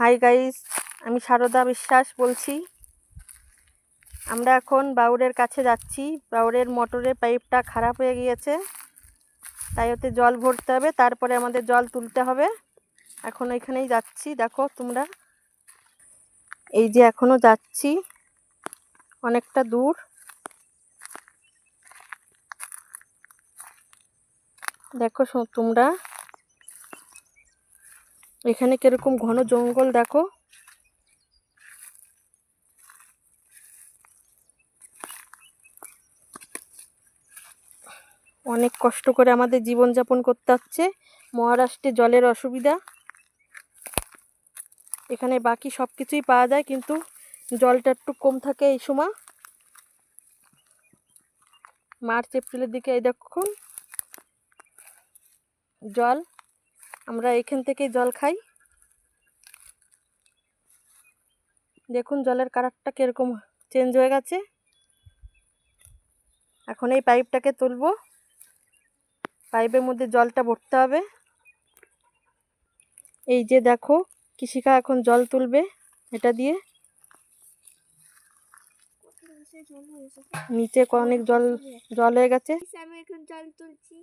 Hi guys আমি সারদা বিশ্বাস বলছি। আমরা এখন বাউরের কাছে যাচ্ছি। বাউরের মোটরের পাইপটা খারাপ হয়ে গিয়েছে, তাই ওতে জল ভরতে হবে, তারপরে আমাদের জল তুলতে হবে। এখন ওইখানেই যাচ্ছি, দেখো তোমরা। এই যে এখনও যাচ্ছি, অনেকটা দূর। দেখো তোমরা। এখানে কীরকম ঘন জঙ্গল দেখো। অনেক কষ্ট করে আমাদের জীবনযাপন করতে হচ্ছে। মহারাষ্ট্রে জলের অসুবিধা। এখানে বাকি সব কিছুই পাওয়া যায়, কিন্তু জলটা একটু কম থাকে এই সময়। মার্চ, এপ্রিলের দিকে এই দেখুন। জল। আমরা এখান থেকেই জল খাই। দেখুন জলের কালারটা কীরকম চেঞ্জ হয়ে গেছে। এখন এই পাইপটাকে তুলবো। পাইপের মধ্যে জলটা ভরতে হবে। এই যে দেখো, কৃষিকা এখন জল তুলবে এটা দিয়ে। নিচে অনেক জল জল হয়ে গেছে। আমি এখন জল তুলছি।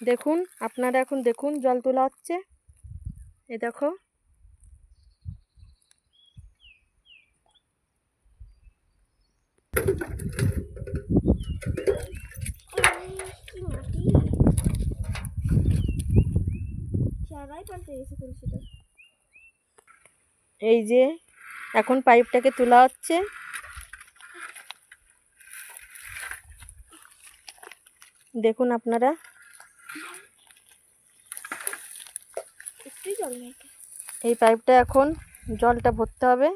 দেখুন আপনারা এখন দেখুন জল তোলা হচ্ছে। এ দেখো। এই যে এখন পাইপটাকে তোলা হচ্ছে। দেখুন আপনারা। এই পাইপটা এখন জলটা ভরতে হবে।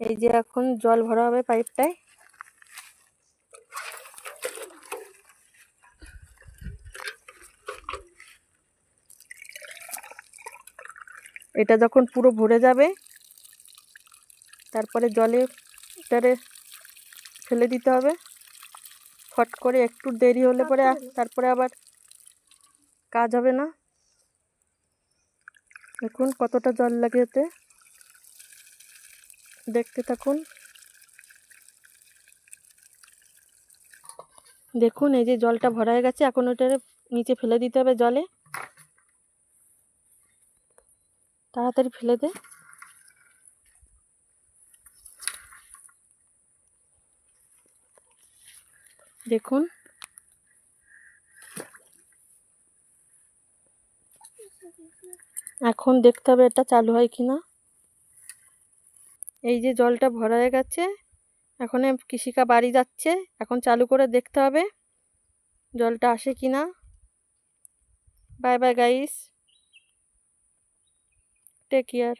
এই যে এখন জল ভরা হবে পাইপটায়। এটা যখন পুরো ভরে যাবে তারপরে জলে এটারে ফেলে দিতে হবে। ফট করে একটু দেরি হলে পরে তারপরে আবার কাজ হবে না। দেখুন কতটা জল লাগে এতে। দেখতে থাকুন। দেখুন এই যে জলটা ভরা হয়ে গেছে এখন ওটা নিচে ফেলে দিতে হবে জলে। তাড়াতাড়ি ফেলে দে। দেখুন। এখন দেখতে হবে এটা চালু হয় কি না। এই যে জলটা ভরা হয়ে গেছে, এখন কৃষিকা বাড়ি যাচ্ছে, এখন চালু করে দেখতে হবে জলটা আসে কি না। Bye bye guys take care